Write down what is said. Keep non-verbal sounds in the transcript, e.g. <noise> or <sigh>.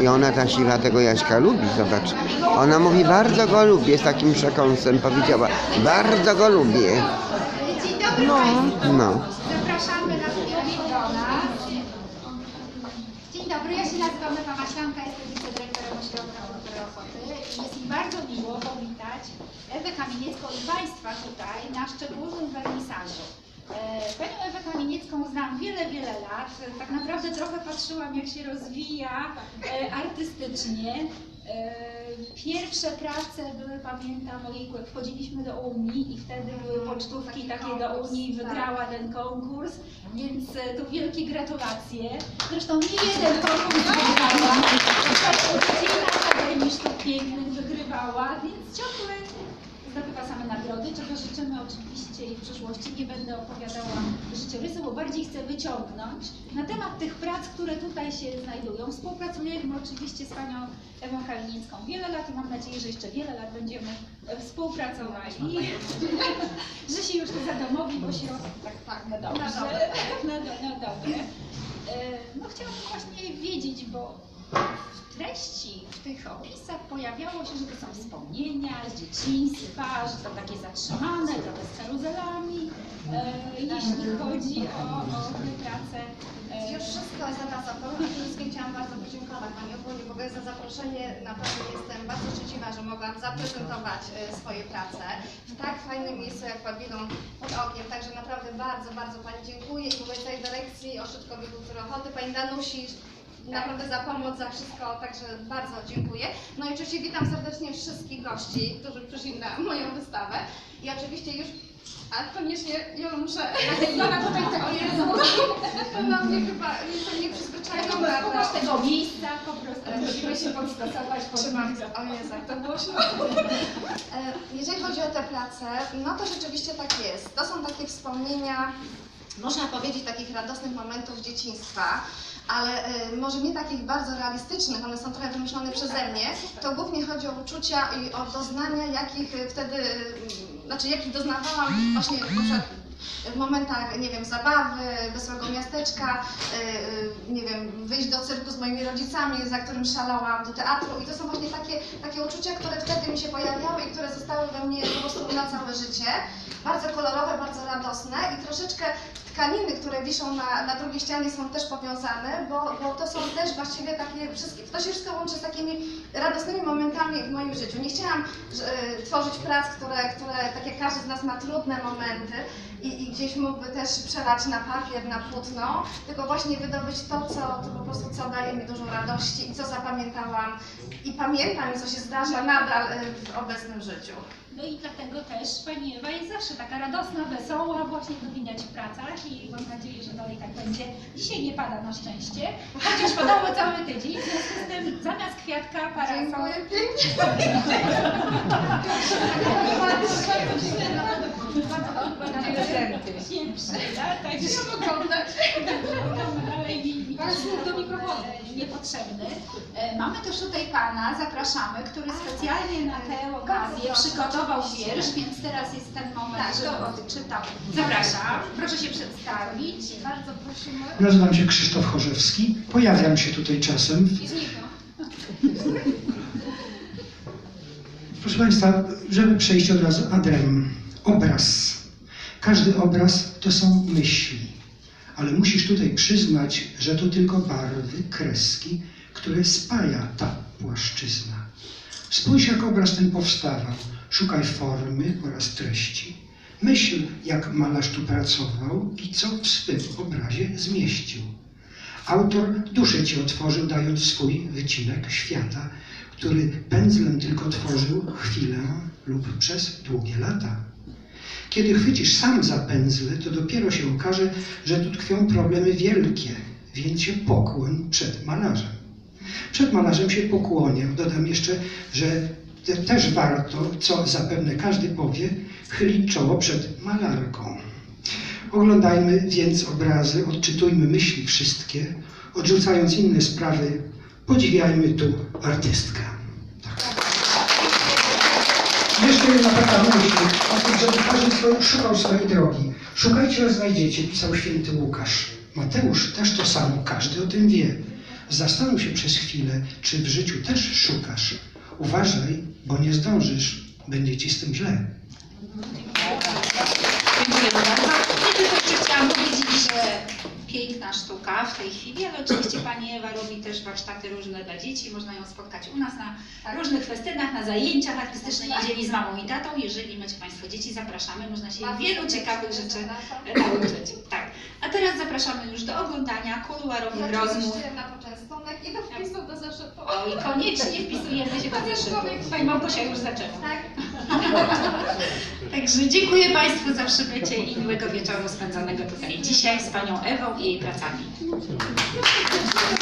I ona ta siwa tego Jaśka lubi, zobacz. Ona mówi, bardzo go lubię, z takim przekąsem powiedziała. Bardzo go lubię. Dzień dobry No, no. Zapraszamy na do nas. Dzień dobry, ja się nazywam Ewa Maślanka, jestem wicedyrektorem Ośrodka Kultury Ochoty. Jest mi bardzo miło powitać Ewę Kamieniecką i Państwa tutaj na szczególnym wernisażu. E, Panią Ewę Kamieniecką znam wiele, wiele lat. Tak naprawdę trochę patrzyłam, jak się rozwija e, artystycznie. E, Pierwsze prace były, pamiętam, ojejku, jak wchodziliśmy do Unii i wtedy były pocztówki takie do Unii, wygrała ten konkurs, więc tu wielkie gratulacje. Zresztą nie jeden konkurs wygrała, Dziedzina Akademii Sztuk Pięknych wygrywała, więc ciągle zdobywa same nagrody, czego życzymy oczywiście i w przyszłości. Nie będę opowiadała życiorysu, bo bardziej chcę wyciągnąć na temat tych prac, które tutaj się znajdują. Współpracujemy oczywiście z panią Ewą Kalinicką wiele lat i mam nadzieję, że jeszcze wiele lat będziemy e, współpracowali. <laughs> że się już nie zadomowi, bo środki tak, tak, na. Na. <laughs> E, No chciałabym właśnie wiedzieć, bo w treści, w tych opisach pojawiało się, że to są wspomnienia z dzieciństwa, że to takie zatrzymane, trochę z karuzelami, e, jeśli chodzi o, o te prace. e, Już wszystko zarazem. Przede wszystkim chciałam bardzo podziękować Pani Ewuniu w ogóle za zaproszenie. Naprawdę jestem bardzo szczęśliwa, że mogłam zaprezentować e, swoje prace w tak fajnym miejscu jak pawilon pod ogniem. Także naprawdę bardzo, bardzo Pani dziękuję i w ogóle tej dyrekcji Ośrodkowej Kultury Ochoty, Pani Danusi, naprawdę za pomoc, za wszystko, także bardzo dziękuję. No i oczywiście witam serdecznie wszystkich gości, którzy przyszli na moją wystawę i oczywiście już a koniecznie ja muszę. Jona tutaj O Jezu, to na mnie chyba nieco nie przyzwyczają, Tego, prawda? tego miejsca po prostu musimy się podstosować pod Trzymam. O Jezu, to głośno. E, Jeżeli chodzi o te prace, no to rzeczywiście tak jest. To są takie wspomnienia, można powiedzieć, takich radosnych momentów dzieciństwa, ale e, może nie takich bardzo realistycznych, one są trochę wymyślone przeze mnie. To głównie chodzi o uczucia i o doznania, jakich e, wtedy, e, znaczy jakich doznawałam właśnie przykład w momentach, nie wiem, zabawy, wesołego miasteczka, nie wiem, wyjść do cyrku z moimi rodzicami, za którym szalałam, do teatru i to są właśnie takie, takie uczucia, które wtedy mi się pojawiały i które zostały we mnie po prostu na całe życie. Bardzo kolorowe, bardzo radosne i troszeczkę tkaniny, które wiszą na, na drugiej ścianie są też powiązane, bo, bo to są też właściwie takie wszystkie, to się wszystko łączy z takimi radosnymi momentami w moim życiu. Nie chciałam że, tworzyć prac, które, które, tak jak każdy z nas ma trudne momenty, i, i gdzieś mógłby też przelać na papier, na płótno, tylko właśnie wydobyć to, co to po prostu co daje mi dużo radości i co zapamiętałam i pamiętam co się zdarza nadal y, w obecnym życiu. No i dlatego też Pani Ewa jest zawsze taka radosna, wesoła, właśnie widać w pracach i mam nadzieję, że dalej tak będzie. Dzisiaj nie pada na szczęście, chociaż padało cały tydzień, w związku z tym zamiast kwiatka parasol. Dziękuję pięknie. się przyda, dalej mi, mi Parę słów do mikrofonu. niepotrzebny. E, Mamy też tutaj Pana, zapraszamy, który specjalnie na tę okazję przygotował wiersz, więc teraz jest ten moment, Tak, żeby odczytał. Zapraszam, proszę się przedstawić. Bardzo prosimy. Nazywam się Krzysztof Chorzewski. Pojawiam się tutaj czasem. Proszę Państwa, żeby przejść od razu adrem. Obraz. Każdy obraz to są myśli. Ale musisz tutaj przyznać, że to tylko barwy, kreski, które spaja ta płaszczyzna. Spójrz, jak obraz ten powstawał. Szukaj formy oraz treści. Myśl, jak malarz tu pracował i co w swym obrazie zmieścił. Autor duszę ci otworzył, dając swój wycinek świata, który pędzlem tylko tworzył chwilę lub przez długie lata. Kiedy chwycisz sam za pędzle, to dopiero się okaże, że tu tkwią problemy wielkie, więc się pokłoń przed malarzem. Przed malarzem się pokłonię. Dodam jeszcze, że te, też warto, co zapewne każdy powie, chylić czoło przed malarką. Oglądajmy więc obrazy, odczytujmy myśli wszystkie, odrzucając inne sprawy, podziwiajmy tu artystkę. Tak. Jeszcze jedna taka myśl o tym, żeby każdy swoją, szukał swojej drogi. Szukajcie, a znajdziecie, pisał święty Łukasz. Mateusz też to samo, każdy o tym wie. Zastanów się przez chwilę, czy w życiu też szukasz. Uważaj, bo nie zdążysz, będzie ci z tym źle. Dziękuję bardzo. Ja tylko chciałam powiedzieć, że piękna sztuka w tej chwili, ale oczywiście Pani Ewa robi też warsztaty różne dla dzieci. Można ją spotkać u nas na różnych festynach, na zajęciach artystycznej niedzieli z mamą i tatą. Jeżeli macie Państwo dzieci, zapraszamy. Można się Bardzo wielu ciekawych rzeczy zapraszam. nauczyć. Tak. A teraz zapraszamy już do oglądania kuluarowych rozmów. na poczęstunek i do wpisu do zeszytu. O, i koniecznie wpisujemy się do zeszytu. Pani Małgosia już zaczęła. Tak. <laughs> Także dziękuję Państwu za przybycie i miłego wieczoru spędzonego tutaj dzisiaj z Panią Ewą i e tratamento.